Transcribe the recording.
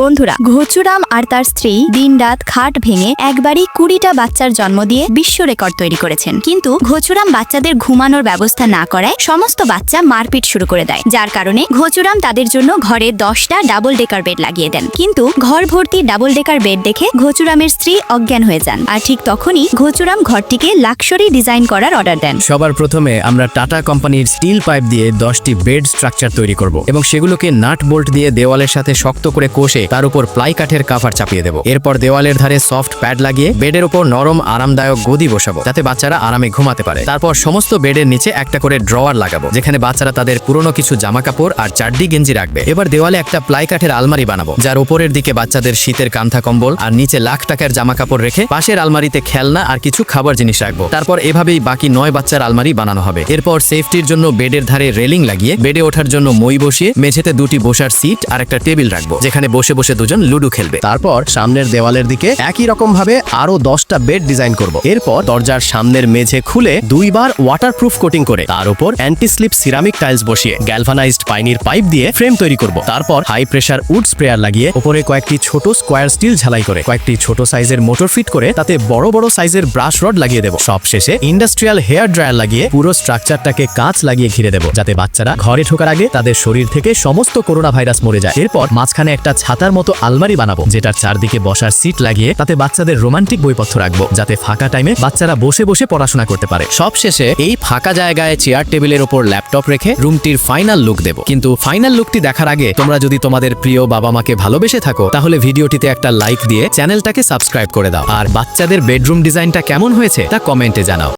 বন্ধুরা, ঘুচুরাম আর তার স্ত্রী দিনরাত খাট ভেঙে একবারই কুড়িটা বাচ্চার জন্ম দিয়ে বিশ্ব রেকর্ড তৈরি করেছেন। কিন্তু ঘোচুরাম বাচ্চাদের ঘুমানোর ব্যবস্থা না করায় সমস্ত বাচ্চা মারপিট শুরু করে দেয়। যার কারণে ঘোচুরাম তাদের জন্য ঘরে দশটা ডাবল ডেকার বেড লাগিয়ে দেন। কিন্তু ঘর ভর্তি ডাবল ডেকার বেড দেখে ঘোচুরামের স্ত্রী অজ্ঞান হয়ে যান। আর ঠিক তখনই ঘোচুরাম ঘরটিকে লাক্সারি ডিজাইন করার অর্ডার দেন। সবার প্রথমে আমরা টাটা কোম্পানির স্টিল পাইপ দিয়ে দশটি বেড স্ট্রাকচার তৈরি করব এবং সেগুলোকে নাট বোল্ট দিয়ে দেওয়ালের সাথে শক্ত করে কষে তার উপর প্লাই কাঠের কাভার চাপিয়ে দেবো। এরপর দেওয়ালের ধারে সফট প্যাড লাগিয়ে বেডের উপর নরম, আরামদায়ক গদি বসাবো, যাতে বাচ্চারা আরামে ঘুমাতে পারে। তারপর সমস্ত বেডের নিচে একটা করে ড্রয়ার লাগাবো, যেখানে বাচ্চারা তাদের পুরনো কিছু জামা কাপড় আর চারডি গেঞ্জি রাখবে। এবার দেওয়ালে একটা প্লাই কাঠের আলমারি বানাবো, যার উপরের দিকে বাচ্চাদের শীতের কান্থা কম্বল আর নিচে লাখ টাকার জামা কাপড় রেখে পাশের আলমারিতে খেলনা আর কিছু খাবার জিনিস রাখব। তারপর এভাবেই বাকি নয় বাচ্চার আলমারি বানানো হবে। এরপর সেফটির জন্য বেডের ধারে রেলিং লাগিয়ে বেডে ওঠার জন্য মই বসিয়ে মেঝেতে দুটি বসার সিট আর একটা টেবিল রাখব, যেখানে বসে বসে দুজন লুডো খেলবে। তারপর সামনের দেওয়ালের দিকে একই রকম ভাবে আরও দশটা বেড ডিজাইন করব। এরপর দরজার সামনের মেঝে খুলে দুইবার ওয়াটারপ্রুফ কোটিং করে তার উপর অ্যান্টি স্লিপ সিরামিক টাইলস বসিয়ে গ্যালভানাইজড পাইনির পাইপ দিয়ে ফ্রেম তৈরি করব। তারপর হাই প্রেসার উড স্প্রেয়ার লাগিয়ে উপরে কয়েকটি ছোট স্কোয়ার স্টিল ঝালাই করে কয়েকটি ছোট সাইজের মোটর ফিট করে তাতে বড় বড় সাইজের ব্রাশ রড লাগিয়ে দেব। সব শেষে ইন্ডাস্ট্রিয়াল হেয়ার ড্রায়ার লাগিয়ে পুরো স্ট্রাকচারটাকে কাঁচ লাগিয়ে ঘিরে দেব, যাতে বাচ্চারা ঘরে ঢোকার আগে তাদের শরীর থেকে সমস্ত করোনা ভাইরাস মরে যায়। এরপর মাঝখানে একটা ছাতার মতো আলমারি বানাবো, যেটার চারদিকে বসার সিট লাগিয়ে তাতে বাচ্চাদের রোমান্টিক বইপত্র রাখব, যাতে ফাঁকা টাইমে বাচ্চারা বসে বসে পড়াশোনা করতে পারে। সব শেষে এই ফাঁকা জায়গায় চেয়ার টেবিলের ওপর ল্যাপটপ রেখে রুমটির ফাইনাল লুক দেব। কিন্তু ফাইনাল লুকটি দেখার আগে তোমরা যদি তোমাদের প্রিয় বাবা মাকে ভালোবেসে থাকো, তাহলে ভিডিওটিতে একটা লাইক দিয়ে চ্যানেলটাকে সাবস্ক্রাইব করে দাও। আর বাচ্চাদের বেডরুম ডিজাইনটা কেমন হয়েছে তা কমেন্টে জানাও।